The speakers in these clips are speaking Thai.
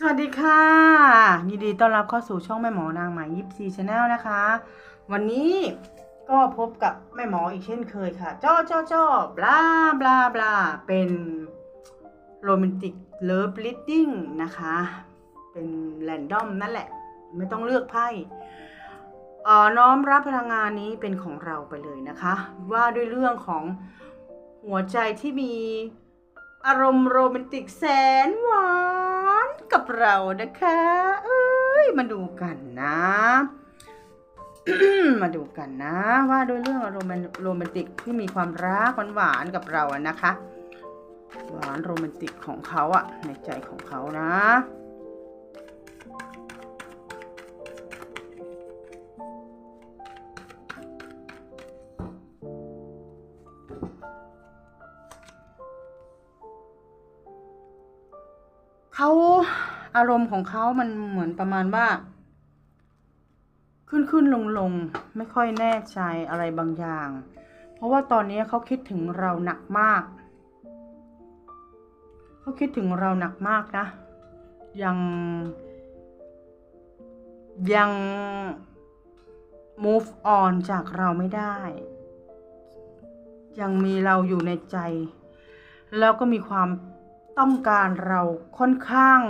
สวัสดีค่ะ ยินดีต้อนรับเข้าสู่ช่องแม่หมอนางหมายยิปซีชาแนลนะคะ วันนี้ก็พบกับแม่หมออีกเช่นเคยค่ะ จ้อจ้อจ้อบลาบลาบลาเป็นโรแมนติกเลิฟลิดดิ้งนะคะ เป็นแรนดอมนั่นแหละ ไม่ต้องเลือกไพ่อ่อน้อมรับพลังงานนี้เป็นของเราไปเลยนะคะ ว่าด้วยเรื่องของหัวใจที่มีอารมณ์โรแมนติกแสนหวาน กับเรานะคะ เอ้ย มาดูกันนะ มาดูกันนะ ว่าด้วยเรื่องโรแมนโรแมนติกที่มีความรักหวานๆกับเราอะนะคะ หวานโรแมนติกของเขาอะในใจของเขานะ อารมณ์ของเขามันเหมือนประมาณว่า ขึ้นขึ้นลงลงไม่ค่อยแน่ใจอะไรบางอย่าง เพราะว่าตอนนี้เขาคิดถึงเราหนักมากเขาคิดถึงเราหนักมากนะ ยัง ยัง move on จากเราไม่ได้ ยังมีเราอยู่ในใจ แล้วก็มีความต้องการเราค่อนข้าง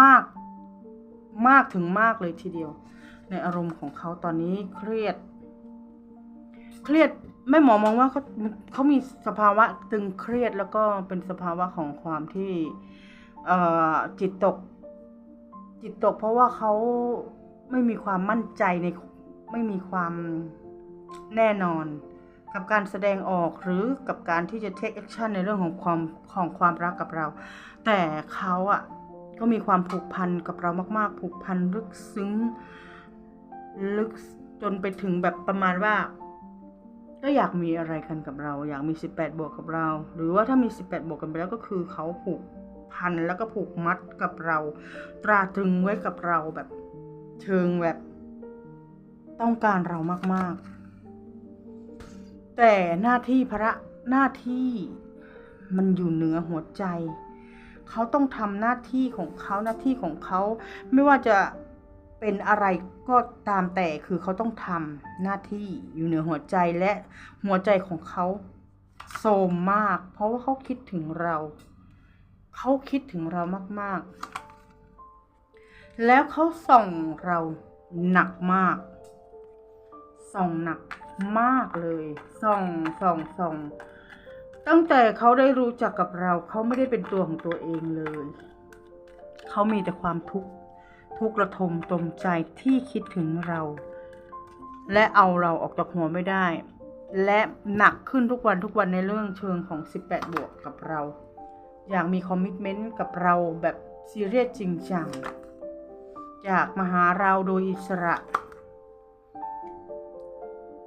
มากมากถึงมากเลยทีเดียว ในอารมณ์ของเขาตอนนี้เครียด เครียดแม่หมอมองว่าเขาเขามีสภาวะตึงเครียดแล้วก็เป็นสภาวะของความที่เออจิตตก จิตตกเพราะว่าเขาไม่มีความมั่นใจในไม่มีความแน่นอน กับการแสดงออกหรือกับการที่จะ take action ในเรื่องของความของความรักกับเรา แต่เขาอะ ก็มีความผูกพันกับเรามาก ๆ ผูกพันลึกซึ้ง ลึกจนไปถึงแบบประมาณว่า ก็อยากมีอะไรกันกับเรา อยากมี 18 บวกกับเรา หรือว่าถ้ามี 18 บวกกันไปแล้วก็คือเขาผูกพันแล้วก็ผูกมัดกับเรา ตราตรึงไว้กับเราแบบเชิงแบบต้องการเรามาก ๆ แต่หน้าที่พระหน้าที่มันอยู่เหนือหัวใจ เขาต้องทำหน้าที่ของเขาหน้าที่ของเขาไม่ว่าจะเป็นอะไรก็ตามแต่คือเขาต้องทำหน้าที่อยู่เหนือหัวใจและหัวใจของเขาโทรมมาก เพราะว่าเขาคิดถึงเรา เขาคิดถึงเรามากๆ แล้วเขาส่องเราหนักมาก ส่องหนักมากเลย ส่องส่องส่อง ตั้งแต่เขาได้รู้จักกับเรา เขาไม่ได้เป็นตัวของตัวเองเลย เขามีแต่ความทุกข์ทุกข์ระทมตรมใจที่คิดถึงเรา และเอาเราออกจากหัวไม่ได้ และหนักขึ้นทุกวันทุกวันในเรื่องเชิงของ 18 บวกกับเรา อยากมีคอมมิชเมนต์กับเราแบบซีเรียสจริงจังอยากมาหาเราโดยอิสระ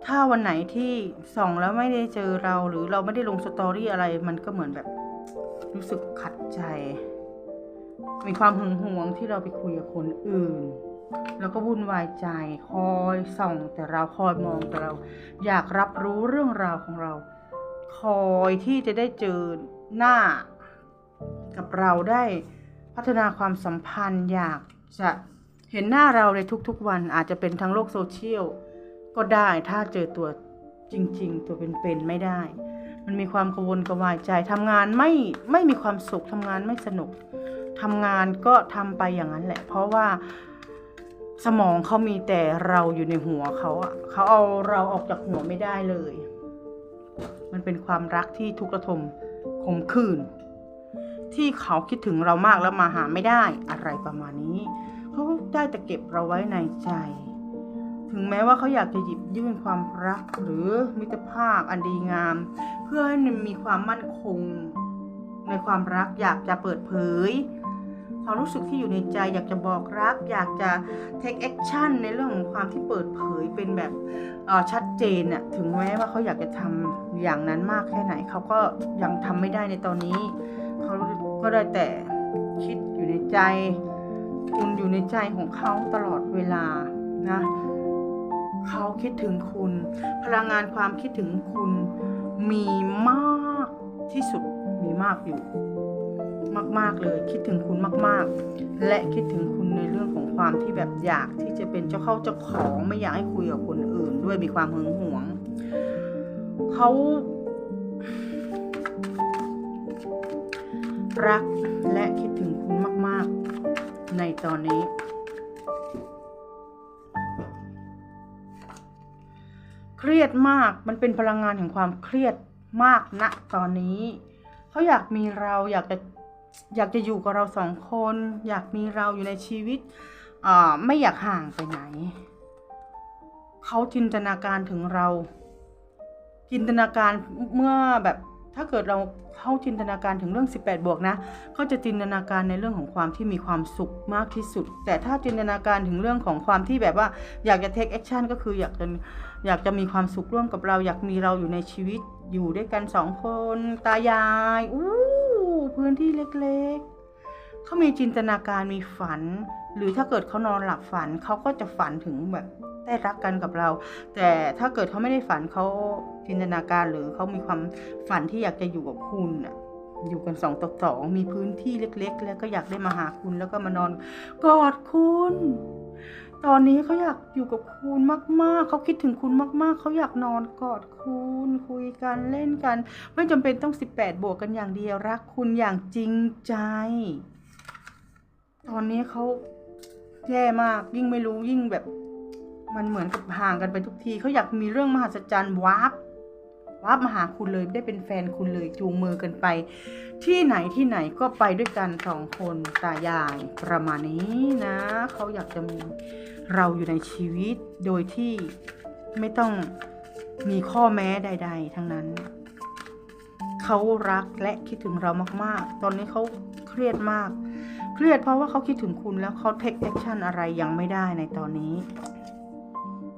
ถ้าวันไหนที่ส่องแล้วไม่ได้เจอเราหรือเราไม่ได้ลงสตอรี่อะไร มันก็เหมือนแบบ รู้สึกขัดใจ มีความหึงหวงที่เราไปคุยกับคนอื่น แล้วก็วุ่นวายใจคอยส่องแต่เราคอยมองแต่เรา อยากรับรู้เรื่องราวของเรา คอยที่จะได้เจอหน้า กับเราได้พัฒนาความสัมพันธ์อยากจะเห็นหน้าเราในทุกๆวันอาจจะเป็นทั้งโลกโซเชียล ก็ได้ถ้าเจอตัวจริง ๆ ตัวเป็นๆไม่ได้ มันมีความกังวลกระวายใจทำงานไม่ไม่มีความสุขทำงานไม่สนุกทำงานก็ทำไปอย่างนั้นแหละ เพราะว่าสมองเขามีแต่เราอยู่ในหัวเขาอะเขาเอาเราออกจากหัวไม่ได้เลย มันเป็นความรักที่ทุกข์ระทมขมขื่นที่เขาคิดถึงเรามากแล้วมาหาไม่ได้อะไรประมาณนี้เขาได้แต่เก็บเราไว้ในใจ ถึงแม้ว่าเขาอยากจะหยิบยื่นความรักหรือมิตรภาพอันดีงาม เพื่อให้มันมีความมั่นคงในความรักอยากจะเปิดเผย ความรู้สึกที่อยู่ในใจอยากจะบอกรัก อยากจะ take action ในเรื่องของความที่เปิดเผยเป็นแบบชัดเจนน่ะถึงแม้ว่าเขาอยากจะทำอย่างนั้นมากแค่ไหน เขาก็ยังทำไม่ได้ในตอนนี้ เขาก็ได้แต่คิดอยู่ในใจคุณอยู่ในใจของเขาตลอดเวลานะ เขาคิดถึงคุณ พลังงานความคิดถึงคุณมีมากที่สุดมีมากอยู่ มาก ๆ เลย คิดถึงคุณมาก ๆ และคิดถึงคุณในเรื่องของความที่แบบอยากที่จะเป็นเจ้าเข้าเจ้าของไม่อยากให้คุยกับคนอื่น ด้วยมีความหึงหวงเขารักและคิดถึงคุณมาก ๆ ในตอนนี้ เครียดมากมันเป็นพลังงานแห่งความเครียดมากณตอนนี้ เขาอยากมีเราอยากจะอยากจะอยู่กับเราสองคน อยากมีเราอยู่ในชีวิตอ่าไม่อยากห่างไปไหน เขาจินตนาการถึงเรา จินตนาการเมื่อแบบ ถ้าเกิดเราเข้าจินตนาการถึงเรื่อง 18 บวกนะเขาจะจินตนาการในเรื่องของความที่มีความสุขมากที่สุด แต่ถ้าจินตนาการถึงเรื่องของความที่แบบว่า อยากจะ take action ก็คืออยากจะอยากจะมีความสุขร่วมกับเรา อยากมีเราอยู่ในชีวิตอยู่ด้วยกันสองคนตายายอู้พื้นที่เล็กๆเขามีจินตนาการมีฝัน หรือถ้าเกิดเขานอนหลับฝันเขาก็จะฝันถึงแบบ ได้รักกันกับเรา แต่ถ้าเกิดเขาไม่ได้ฝันเขาจินตนาการหรือเขามีความฝันที่อยากจะอยู่กับคุณน่ะอยู่กันสองต่อสองมีพื้นที่เล็ก ๆ แล้วก็อยากได้มาหาคุณแล้วก็มานอนกอดคุณ ตอนนี้เขาอยากอยู่กับคุณมาก ๆ เขาคิดถึงคุณมาก ๆ เขาอยากนอนกอดคุณคุยกันเล่นกัน ไม่จำเป็นต้อง18บวกกันอย่างเดียวรักคุณอย่างจริงใจ ตอนนี้เขาแย่มากยิ่งไม่รู้ยิ่งแบบ มันเหมือนกับห่างกันไปทุกทีเขาอยากมีเรื่องมหัศจรรย์วาร์ปวาร์ปมาหาคุณเลยได้เป็นแฟนคุณเลยจูงมือกันไป ที่ไหนที่ไหนก็ไปด้วยกันสองคนตายายประมาณนี้นะเขาอยากจะมีเราอยู่ในชีวิตโดยที่ไม่ต้องมีข้อแม้ใด ๆ ทั้งนั้น เขารักและคิดถึงเรามาก ๆ ตอนนี้เขาเครียดมาก เครียดเพราะว่าเขาคิดถึงคุณแล้วเขาเทคแอคชั่นอะไรยังไม่ได้ในตอนนี้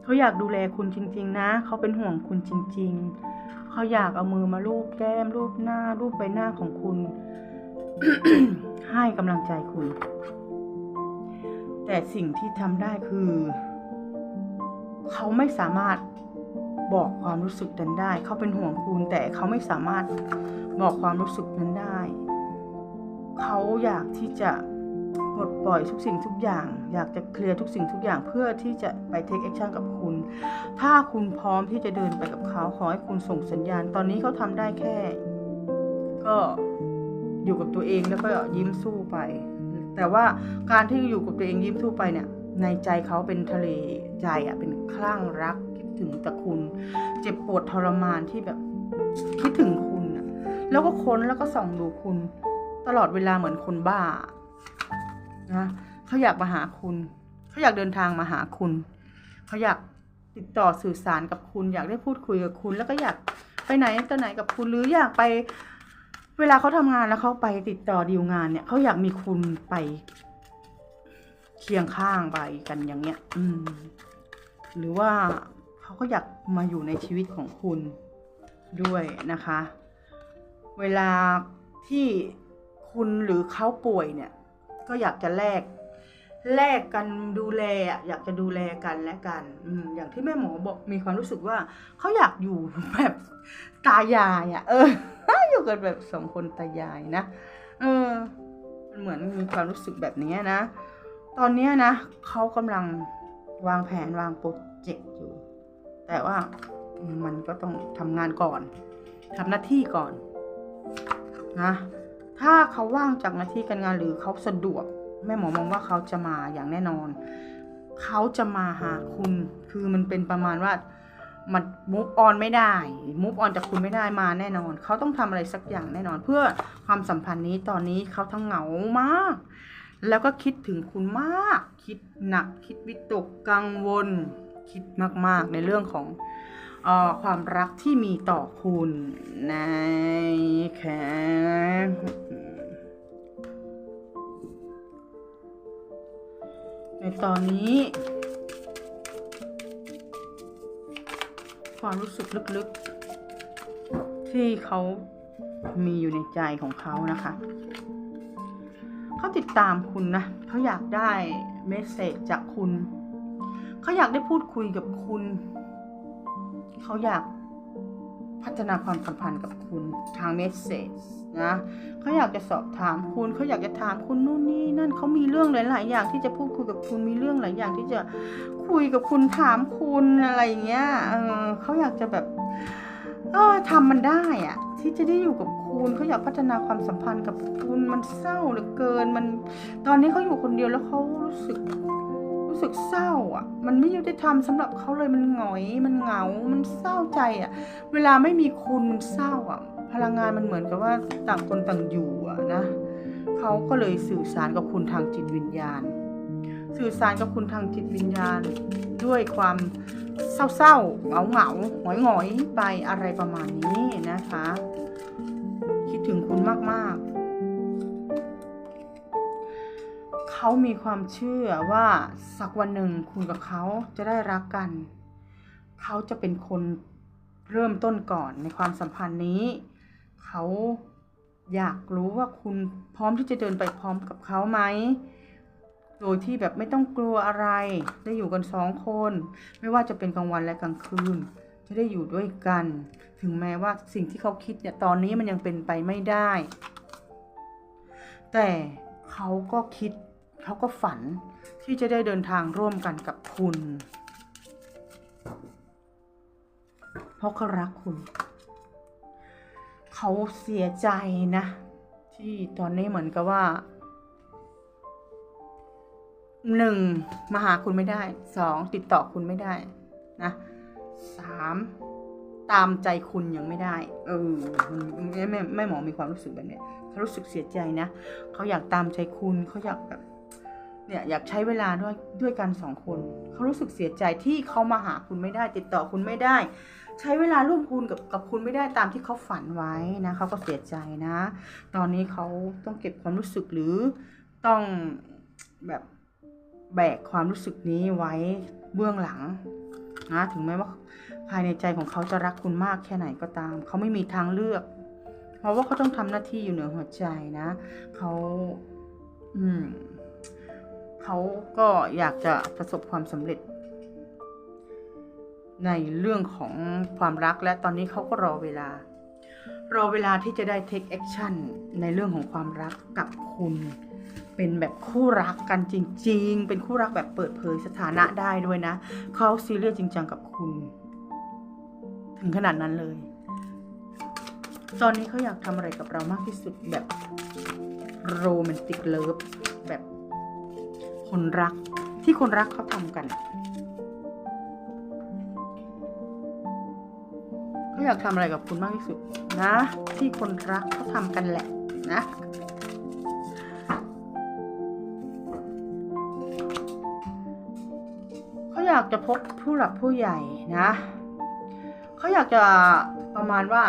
เขาอยากดูแลคุณจริง ๆ นะ เขาเป็นห่วงคุณจริง ๆ เขาอยากเอามือมาลูบแก้มรูปหน้ารูปใบหน้าของคุณ ให้กำลังใจคุณ แต่สิ่งที่ทำได้คือ เขาไม่สามารถบอกความรู้สึกนั้นได้ เขาเป็นห่วงคุณ แต่เขาไม่สามารถบอกความรู้สึกนั้นได้ เขาอยากที่จะ ปลดปล่อยทุกสิ่งทุกอย่าง อยากจะเคลียร์ทุกสิ่งทุกอย่างเพื่อที่จะไปเทคแอคชั่นกับคุณ ถ้าคุณพร้อมที่จะเดินไปกับเขาขอให้คุณส่งสัญญาณ ตอนนี้เขาทำได้แค่ ก็อยู่กับตัวเองแล้วก็ยิ้มสู้ไป แต่ว่าการที่อยู่กับตัวเองยิ้มสู้ไปเนี่ยในใจเขาเป็นทะเลใจอะเป็นคลั่งรักคิดถึงแต่คุณ เจ็บปวดทรมานที่แบบคิดถึงคุณอะแล้วก็ค้นแล้วก็ส่องดูคุณ ตลอดเวลาเหมือนคนบ้า นะเขาอยากมาหาคุณเขาอยากเดินทางมาหาคุณเขาอยากติดต่อสื่อสารกับคุณ อยากได้พูดคุยกับคุณ แล้วก็อยากไปไหนต่อไหนกับคุณหรืออยากไป เวลาเขาทำงานแล้วเขาไปติดต่อดีลงานเนี่ยเขาอยากมีคุณไปเคียงข้างไปกันอย่างเงี้ย อืม หรือว่าเขาก็อยากมาอยู่ในชีวิตของคุณด้วยนะคะ เวลาที่คุณหรือเขาป่วยเนี่ย ก็อยากจะแลกแลกกันดูแลอยากจะดูแลกันและกันอืมอย่างที่แม่หมอบอกมีความรู้สึกว่าเขาอยากอยู่แบบตายายอะ่ะ เออ อยู่กันแบบสองคนตายายนะเออมันเหมือนมีความรู้สึกแบบนี้นะ ตอนนี้นะเขากำลังวางแผนวางโปรเจกต์อยู่ แต่ว่ามันก็ต้องทำงานก่อนทำหน้าที่ก่อนนะ ถ้าเขาว่างจากหน้าที่การงานหรือเขาสะดวก แม่หมอมองว่าเขาจะมาอย่างแน่นอน เขาจะมาหาคุณ คือมันเป็นประมาณว่ามันมูฟออนไม่ได้มูฟออนจากคุณไม่ได้มาแน่นอน เขาต้องทำอะไรสักอย่างแน่นอน เพื่อความสัมพันธ์นี้ตอนนี้เขาทั้งเหงามาก แล้วก็คิดถึงคุณมาก คิดหนัก คิดวิตกกังวล คิดมากๆในเรื่องของ ความรักที่มีต่อคุณนะคะในตอนนี้ ความรู้สึกลึกๆ ที่เขามีอยู่ในใจของเขานะคะ เขาติดตามคุณนะ เขาอยากได้เมสเซจจากคุณ เขาอยากได้พูดคุยกับคุณ เขาอยากพัฒนาความสัมพันธ์กับคุณทางเมสเซจนะเขาอยากจะสอบถามคุณเขาอยากจะถามคุณนู่นนี่นั่นเขามีเรื่องหลาย ๆ อย่างที่จะพูดคุยกับคุณมีเรื่องหลายอย่างที่จะคุยกับคุณถามคุณอะไรอย่างเงี้ยเออเขาอยากจะแบบเออทำมันได้อะที่จะได้อยู่กับคุณเขาอยากพัฒนาความสัมพันธ์กับคุณมันเศร้าเหลือเกินมันตอนนี้เขาอยู่คนเดียวแล้วเขารู้สึก รู้สึกเศร้าอะ มันไม่ยุติธรรมสำหรับเขาเลยมันหงอย มันเหงา มันเศร้าใจอะ เวลาไม่มีคุณมันเศร้าอะ พลังงานมันเหมือนกับว่าต่างคนต่างอยู่อะนะเขาก็เลยสื่อสารกับคุณทางจิตวิญญาณ สื่อสารกับคุณทางจิตวิญญาณ ด้วยความเศร้าๆ เหงาๆ หงอยๆ ไปอะไรประมาณนี้นะคะ คิดถึงคุณมากๆ เขามีความเชื่อว่าสักวันหนึ่งคุณกับเขาจะได้รักกัน เขาจะเป็นคนเริ่มต้นก่อนในความสัมพันธ์นี้ เขาอยากรู้ว่าคุณพร้อมที่จะเดินไปพร้อมกับเขาไหม โดยที่แบบไม่ต้องกลัวอะไร ได้อยู่กันสองคน ไม่ว่าจะเป็นกลางวันและกลางคืน จะได้อยู่ด้วยกัน ถึงแม้ว่าสิ่งที่เขาคิดเนี่ยตอนนี้มันยังเป็นไปไม่ได้ แต่เขาก็คิด เขาก็ฝันที่จะได้เดินทางร่วมกันกับคุณ เพราะเขารักคุณ เขาเสียใจนะ ที่ตอนนี้เหมือนกับว่าหนึ่งมาหาคุณไม่ได้สองติดต่อคุณไม่ได้นะสามตามใจคุณยังไม่ได้ เออมันแม่แม่หมอมีความรู้สึกแบบนี้เขารู้สึกเสียใจนะ เขาอยากตามใจคุณเขาอยากแบบ เนี่ยอยากใช้เวลาด้วยด้วยกันสองคนเขารู้สึกเสียใจที่เขามาหาคุณไม่ได้ ติดต่อคุณไม่ได้ ใช้เวลาร่วมคุณกับกับคุณไม่ได้ตามที่เขาฝันไว้นะเขาก็เสียใจนะ ตอนนี้เขาต้องเก็บความรู้สึกหรือต้องแบบแบกความรู้สึกนี้ไว้เบื้องหลังนะถึงแม้ว่าภายในใจของเขาจะรักคุณมากแค่ไหนก็ตาม เขาไม่มีทางเลือก เพราะว่าเขาต้องทำหน้าที่อยู่เหนือหัวใจนะเขาอืม เขาก็อยากจะประสบความสำเร็จ ในเรื่องของความรักและตอนนี้เขาก็รอเวลา รอเวลาที่จะได้ take action ในเรื่องของความรักกับคุณ เป็นแบบคู่รักกันจริง ๆ เป็นคู่รักแบบเปิดเผยสถานะได้ด้วยนะ เขาซีเรียสจริงจังกับคุณ ถึงขนาดนั้นเลย ตอนนี้เขาอยากทำอะไรกับเรามากที่สุดแบบโรแมนติกเลิฟแบบ คนรักที่คนรักเขาทำกันเขาอยากทำอะไรกับคุณมากที่สุดนะ ที่คนรักเขาทำกันแหละนะเขาอยากจะพบผู้หลักผู้ใหญ่นะเขาอยากจะประมาณว่า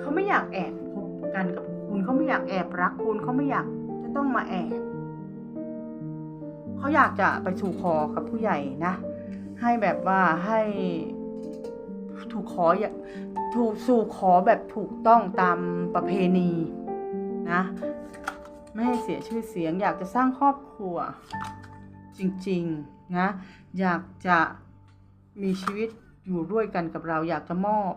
เขาไม่อยากแอบพบกันกับคุณเขาไม่อยากแอบรักคุณเขาไม่อยากจะต้องมาแอบ เขาอยากจะไปสู่ขอกับผู้ใหญ่นะ ให้แบบว่าให้ถูกขออย่าถูกสู่ขอแบบถูกต้องตามประเพณีนะไม่ให้เสียชื่อเสียง อยากจะสร้างครอบครัว จริงๆนะอยากจะมีชีวิตอยู่ด้วยกันกับเรา อยากจะมอบ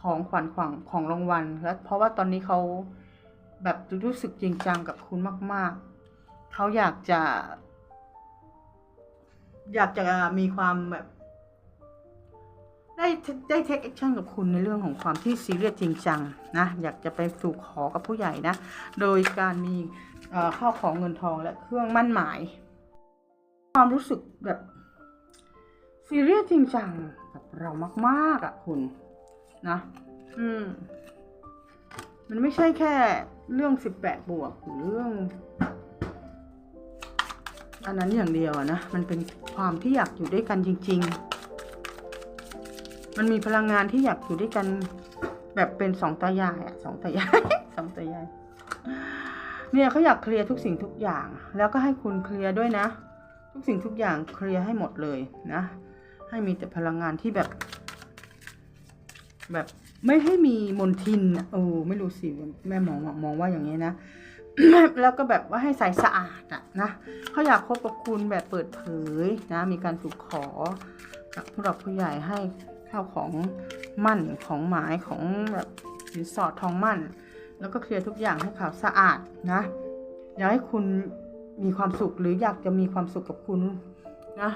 ของขวัญของของรางวัล แล้วเพราะว่าตอนนี้เขาแบบรู้สึกจริงจังกับคุณมาก ๆ เขาอยากจะ อยากจะมีความแบบ ได้ได้เทคแอคชั่นกับคุณในเรื่องของความที่ซีเรียสจริงจังนะ อยากจะไปสู่ขอกับผู้ใหญ่นะ โดยการมีข้าวของเงินทองและเครื่องมั่นหมาย ความรู้สึกแบบซีเรียสจริงจังกับเรามากๆอะคุณนะ อืม มันไม่ใช่แค่เรื่องสิบแปดบวกหรือเรื่อง อันนั้นอย่างเดียวอะนะ มันเป็นความที่อยากอยู่ด้วยกันจริงมันมีพลังงานที่อยากอยู่ด้วยกัน แบบเป็นสองตายายอะสองตายายสองตายาย เนี่ยเขาอยากเคลียร์ทุกสิ่งทุกอย่าง แล้วก็ให้คุณเคลียร์ด้วยนะ ทุกสิ่งทุกอย่างเคลียร์ให้หมดเลยนะ ให้มีแต่พลังงานที่แบบ แบบไม่ให้มีมนทินโอ้ไม่รู้สิแม่มองมองว่าอย่างนี้นะ แล้วก็แบบว่าให้ใสสะอาดอะนะเขาอยากคบกับคุณแบบเปิดเผยนะมีการถูกขอกับผู้หลักผู้ใหญ่ให้ข้าวของมั่นของหมายของแบบสินสอดทองมั่น แล้วก็เคลียร์ทุกอย่างให้ขาวสะอาดนะอยากให้คุณมีความสุขหรืออยากจะมีความสุขกับคุณนะ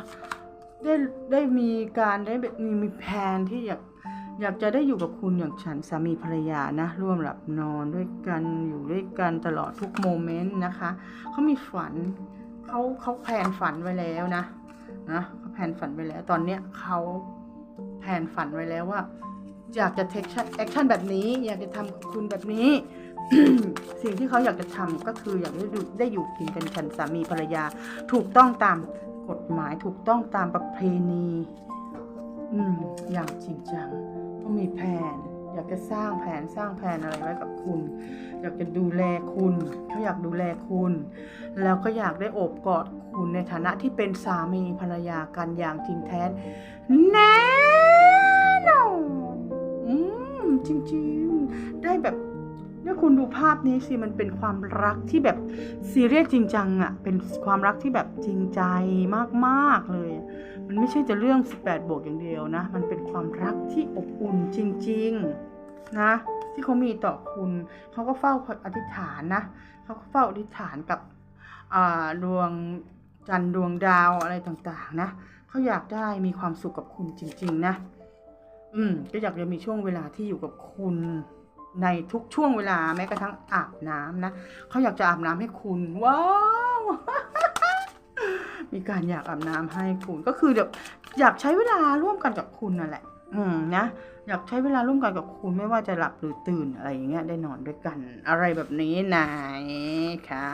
ได้ได้มีการได้แบบมีมีแผนที่อยาก อยากจะได้อยู่กับคุณอย่างฉันสามีภรรยานะ ร่วมหลับนอนด้วยกันอยู่ด้วยกันตลอดทุกโมเมนต์นะคะเขามีฝันเขาเขาแผนฝันไว้แล้วนะนะเขาแผนฝันไว้แล้ว ตอนเนี้ยเขาแผนฝันไว้แล้วว่า อยากจะเทคแอคชั่นแบบนี้ อยากจะทำกับคุณแบบนี้ สิ่งที่เขาอยากจะทำก็คืออยากได้ได้อยู่กินกันฉันสามีภรรยา ถูกต้องตามกฎหมายถูกต้องตามประเพณี อืมอย่างจริงจัง ก็มีแผน อยากจะสร้างแผนสร้างแผนอะไรไว้กับคุณ อยากจะดูแลคุณเขาอยากดูแลคุณ แล้วก็อยากได้โอบกอดคุณในฐานะที่เป็นสามีภรรยากันอย่างจริงแท้แน่นอนอืมจริงๆ ได้แบบเนี่ยคุณดูภาพนี้สิมันเป็นความรักที่แบบซีเรียสจริงจังอะเป็นความรักที่แบบจริงใจมากๆเลย มันไม่ใช่จะเรื่อง 18 บวกอย่างเดียวนะ มันเป็นความรักที่อบอุ่นจริง ๆ นะ ที่เขามีต่อคุณ เขาก็เฝ้าอธิษฐานนะ เขาก็เฝ้าอธิษฐานกับดวงจันทร์ดวงดาวอะไรต่างๆ นะ เขาอยากได้มีความสุขกับคุณจริง ๆ นะ อืม ก็อยากจะมีช่วงเวลาที่อยู่กับคุณในทุกช่วงเวลาแม้กระทั่งอาบน้ำนะ เขาอยากจะอาบน้ำให้คุณ ว้าว มีการอยากอาบน้ำให้คุณก็คือแบบอยากใช้เวลาร่วมกันกับคุณนั่นแหละ อืมนะอยากใช้เวลาร่วมกันกับคุณไม่ว่าจะหลับหรือตื่นอะไรอย่างเงี้ยได้นอนด้วยกัน อะไรแบบนี้ไหนคะ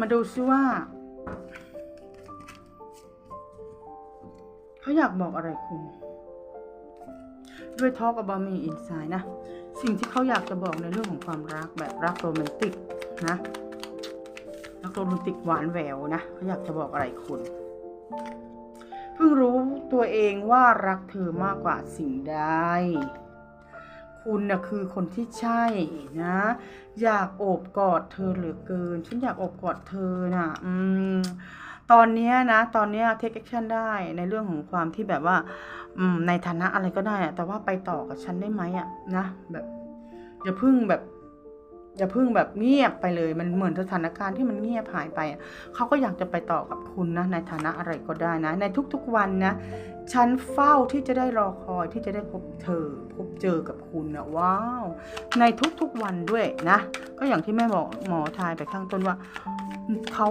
มาดูซิว่าเขาอยากบอกอะไรคุณ ด้วยทอ k กับบ m มีอินไซ e นะ สิ่งที่เขาอยากจะบอกในเรื่องของความรักแบบรักโรแมนติกนะ รักโรแมนติกหวานแหววนะเขาอยากจะบอกอะไรคุณ เพิ่งรู้ตัวเองว่ารักเธอมากกว่าสิ่งใดคุณนะคือคนที่ใช่นะ อยากโอบกอดเธอเหลือเกิน ฉันอยากโอบกอดเธอนะอืมตอนนี้นะ ตอนนี้ย take action ได้ในเรื่องของความที่แบบว่าในฐานะอะไรก็ได้อะแต่ว่าไปต่อกับฉันได้ไหมอะนะแบบอย่าพึ่งแบบ อย่าพึ่งแบบเงียบไปเลย มันเหมือนสถานการณ์ที่มันเงียบหายไปเขาก็อยากจะไปต่อกับคุณนะ ในฐานะอะไรก็ได้นะ ในทุกๆวันนะ ฉันเฝ้าที่จะได้รอคอยที่จะได้พบเธอ พบเจอกับคุณนะว้าว ในทุกๆวันด้วยนะ ก็อย่างที่แม่บอกหมอทายไปข้างต้นว่าเขา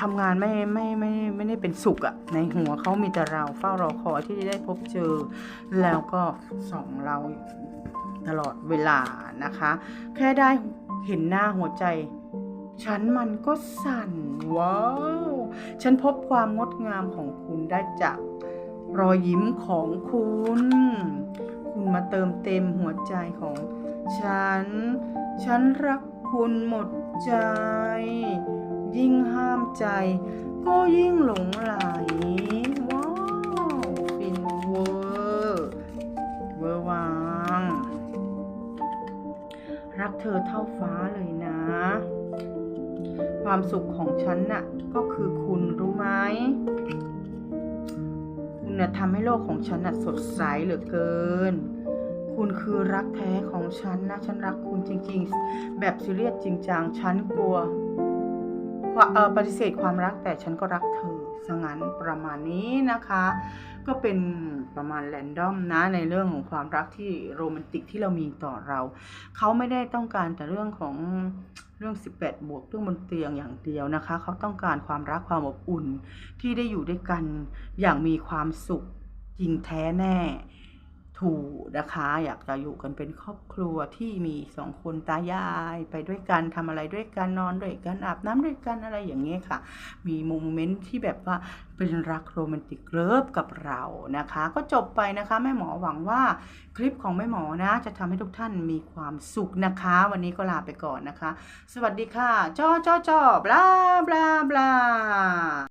ทำงานไม่ไม่ไม่ไม่ได้เป็นสุขอะในหัวเขามีแต่เราเฝ้ารอคอยที่จะได้พบเจอ แล้วก็ส่องเราตลอดเวลานะคะ แค่ได้ เห็นหน้าหัวใจ ฉันมันก็สั่น ว้าว ฉันพบความงดงามของคุณได้จากรอยยิ้มของคุณ คุณมาเติมเต็มหัวใจของ ฉัน ฉันรักคุณหมดใจ ยิ่งห้ามใจ ก็ยิ่งหลงไหล รักเธอเท่าฟ้าเลยนะ ความสุขของฉันน่ะ ก็คือคุณรู้ไหมคุณน่ะทำให้โลกของฉันน่ะสดใสเหลือเกิน คุณคือรักแท้ของฉันนะ ฉันรักคุณจริง ๆ แบบซีเรียสจริงจังฉันกลัวปฏิเสธความรักแต่ฉันก็รักเธอ สงั้นประมาณนี้นะคะ ก็เป็นประมาณแรนดอมนะในเรื่องของความรักที่โรแมนติกที่เรามีต่อเรา เขาไม่ได้ต้องการแต่เรื่องของเรื่อง 18 บวกเรื่องบนเตียงอย่างเดียวนะคะ เขาต้องการความรักความอบอุ่นที่ได้อยู่ด้วยกันอย่างมีความสุขจริงแท้แน่ ถูกนะคะ อยากจะอยู่กันเป็นครอบครัวที่มีสองคนตายายไปด้วยกันทำอะไรด้วยกันนอนด้วยกันอาบน้ำด้วยกันอะไรอย่างเงี้ยค่ะ มีโมเมนต์ที่แบบว่าเป็นรักโรแมนติกเลิฟกับเรานะคะ ก็จบไปนะคะแม่หมอหวังว่าคลิปของแม่หมอนะ จะทำให้ทุกท่านมีความสุขนะคะ วันนี้ก็ลาไปก่อนนะคะ สวัสดีค่ะ จ้อจ้อจ้อบลาบลาบลา